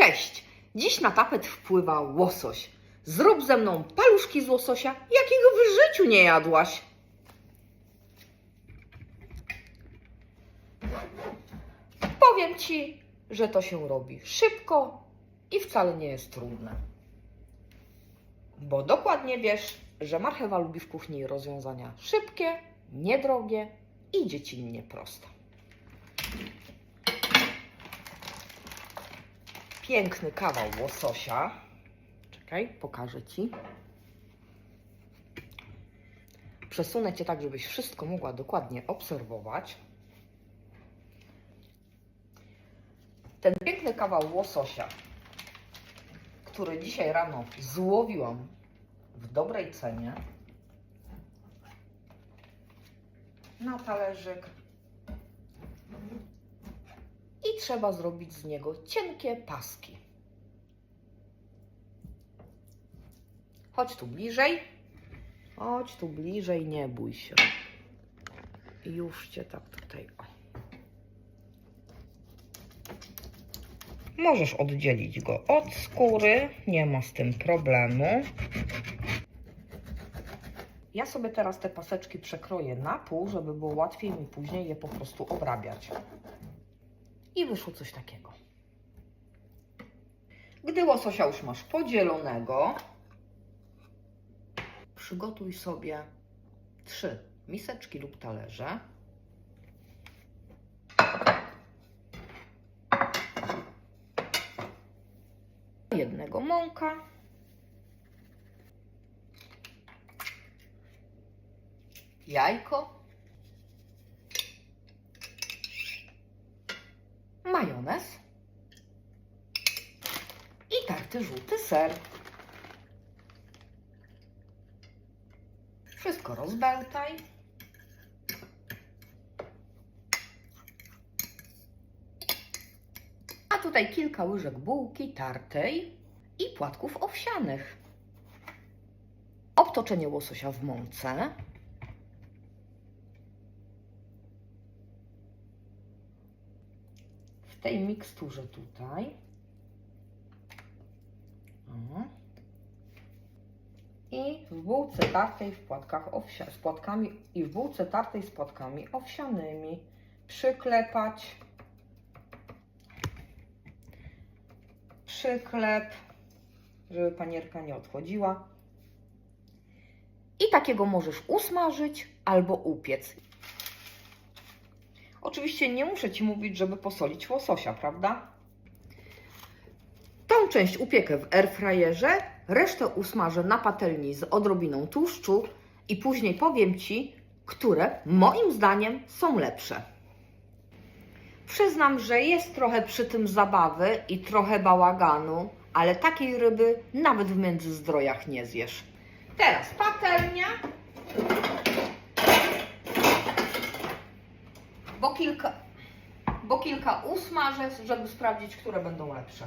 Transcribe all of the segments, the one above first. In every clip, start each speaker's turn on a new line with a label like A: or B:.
A: Cześć! Dziś na tapet wpływa łosoś. Zrób ze mną paluszki z łososia, jakiego w życiu nie jadłaś. Powiem Ci, że to się robi szybko i wcale nie jest trudne. Bo dokładnie wiesz, że marchewa lubi w kuchni rozwiązania szybkie, niedrogie i dziecinnie proste. Piękny kawał łososia. Czekaj, pokażę Ci. Przesunę Cię tak, żebyś wszystko mogła dokładnie obserwować. Ten piękny kawał łososia, który dzisiaj rano złowiłam w dobrej cenie, na talerzyk i trzeba zrobić z niego cienkie paski. Chodź tu bliżej. Chodź tu bliżej, nie bój się. Już cię tak tutaj. O. Możesz oddzielić go od skóry, nie ma z tym problemu. Ja sobie teraz te paseczki przekroję na pół, żeby było łatwiej mi później je po prostu obrabiać. I wyszło coś takiego. Gdy łososia już masz podzielonego, przygotuj sobie trzy miseczki lub talerze. Jednego mąka. Jajko. Majonez i tarty żółty ser. Wszystko rozbełtaj. A tutaj kilka łyżek bułki tartej i płatków owsianych. Obtoczenie łososia w mące. Tej miksturze tutaj. I w bułce tartej w płatkach z płatkami i w bułce tartej z płatkami owsianymi przyklepać. Przyklep, żeby panierka nie odchodziła. I takiego możesz usmażyć albo upiec. Oczywiście nie muszę Ci mówić, żeby posolić łososia, prawda? Tą część upiekę w airfryerze, resztę usmażę na patelni z odrobiną tłuszczu i później powiem Ci, które moim zdaniem są lepsze. Przyznam, że jest trochę przy tym zabawy i trochę bałaganu, ale takiej ryby nawet w międzyzdrojach nie zjesz. Teraz patelnia. Bo kilka, bo kilka usmażę, żeby sprawdzić, które będą lepsze.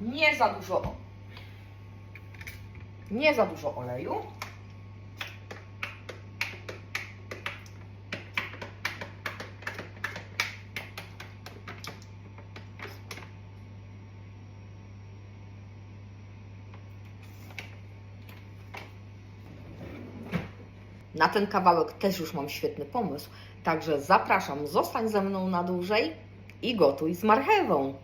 A: Nie za dużo, nie za dużo oleju. Na ten kawałek też już mam świetny pomysł, także zapraszam, zostań ze mną na dłużej i gotuj z marchewą.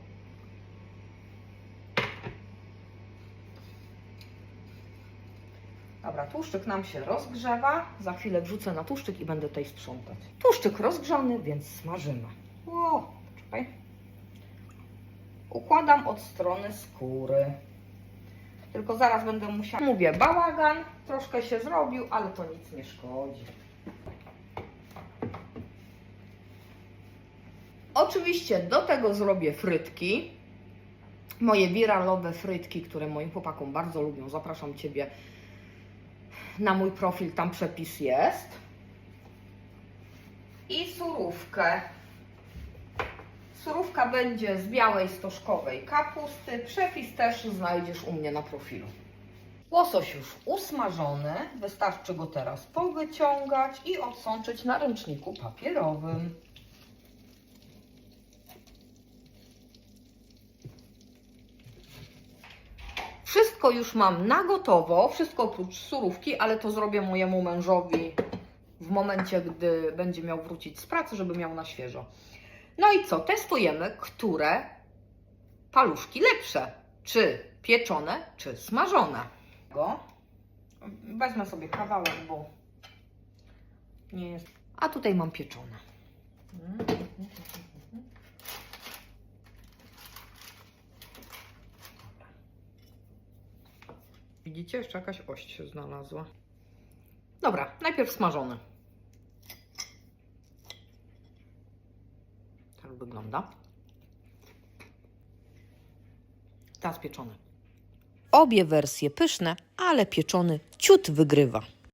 A: Dobra, tłuszczyk nam się rozgrzewa. Za chwilę wrzucę na tłuszczyk i będę tutaj sprzątać. Tłuszczyk rozgrzany, więc smażymy. O, czekaj. Układam od strony skóry. Tylko zaraz będę musiała. Mówię, bałagan troszkę się zrobił, ale to nic nie szkodzi. Oczywiście do tego zrobię frytki. Moje wiralowe frytki, które moim chłopakom bardzo lubią. Zapraszam Ciebie na mój profil, tam przepis jest. I surówkę. Surówka będzie z białej stożkowej kapusty. Przepis też znajdziesz u mnie na profilu. Łosoś już usmażony, wystarczy go teraz powyciągać i odsączyć na ręczniku papierowym. Wszystko już mam na gotowo, wszystko oprócz surówki, ale to zrobię mojemu mężowi w momencie, gdy będzie miał wrócić z pracy, żeby miał na świeżo. No i co? Testujemy, które paluszki lepsze. Czy pieczone, czy smażone. Wezmę sobie kawałek, bo nie jest. A tutaj mam pieczone. Widzicie, jeszcze jakaś ość się znalazła. Dobra, najpierw smażone. Tak wygląda. Teraz pieczony.
B: Obie wersje pyszne, ale pieczony ciut wygrywa.